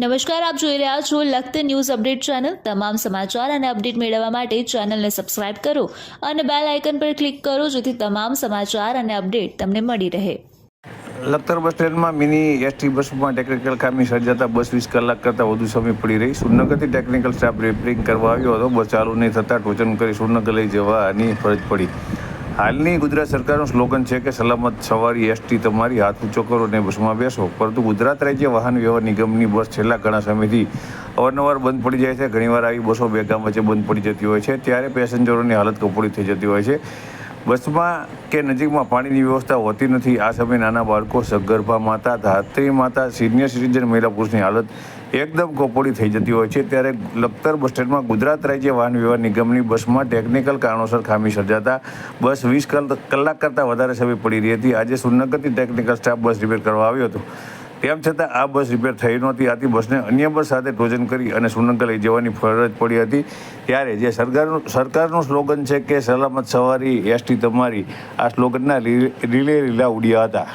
નમસ્કાર, આપ જોઈ રહ્યા છો લખત ન્યૂઝ અપડેટ ચેનલ. તમામ સમાચાર અને અપડેટ મેળવવા માટે ચેનલને સબસ્ક્રાઇબ કરો અને બેલ આઇકન પર ક્લિક કરો જેથી તમામ સમાચાર અને અપડેટ તમને મળી રહે. લખતર બસ સ્ટેન્ડમાં મિની એસટી બસમાં ટેકનિકલ ખામી સર્જાતા બસ વીસ કલાક કરતાં વધુ સમય પડી રહી. સુરનગરથી ટેકનિકલ સ્ટાફ રિપેરિંગ કરવા આવ્યો હતો. બસ ચાલુ નહીં થતાં ટોચન કરી સુરનગર લઈ જવાની ફરજ પડી. હાલની ગુજરાત સરકારનું સ્લોગન છે કે સલામત સવારી એસટી તમારી હાથ ઊંચો કરો અને બસમાં બેસો. પરંતુ ગુજરાત રાજ્ય વાહન વ્યવહાર નિગમની બસ છેલ્લા ઘણા સમયથી અવારનવાર બંધ પડી જાય છે. ઘણીવાર આવી બસો બે ગામ વચ્ચે બંધ પડી જતી હોય છે. ત્યારે પેસેન્જરોની હાલત કપોળી થઈ જતી હોય છે. બસમાં કે નજીકમાં પાણીની વ્યવસ્થા હોતી નથી. આ સમયે નાના બાળકો સગર્ભા માતા, ધાત્રી માતા, સિનિયર સિટીઝન મહિલા પુરુષની હાલત એકદમ કપોળી થઈ જતી હોય છે. ત્યારે લખતર બસ સ્ટેન્ડમાં ગુજરાત રાજ્ય વાહન વ્યવહાર નિગમની બસમાં ટેકનિકલ કારણોસર ખામી સર્જાતા બસ વીસ કલાક કરતાં વધારે સમય પડી રહી હતી. આજે સુરનગરથી ટેકનિકલ સ્ટાફ બસ રિપેર કરવા આવ્યો હતો. તેમ છતાં આ બસ રિપેર થઈ નહોતી, આથી બસને અન્ય બસ સાથે ટોજન કરી અને સુરનગર લઈ જવાની ફરજ પડી હતી. ત્યારે જે સરકારનું સરકારનું સ્લોગન છે કે સલામત સવારી, એસટી તમારી, આ સ્લોગનના રિલે રીલા ઉડ્યા હતા.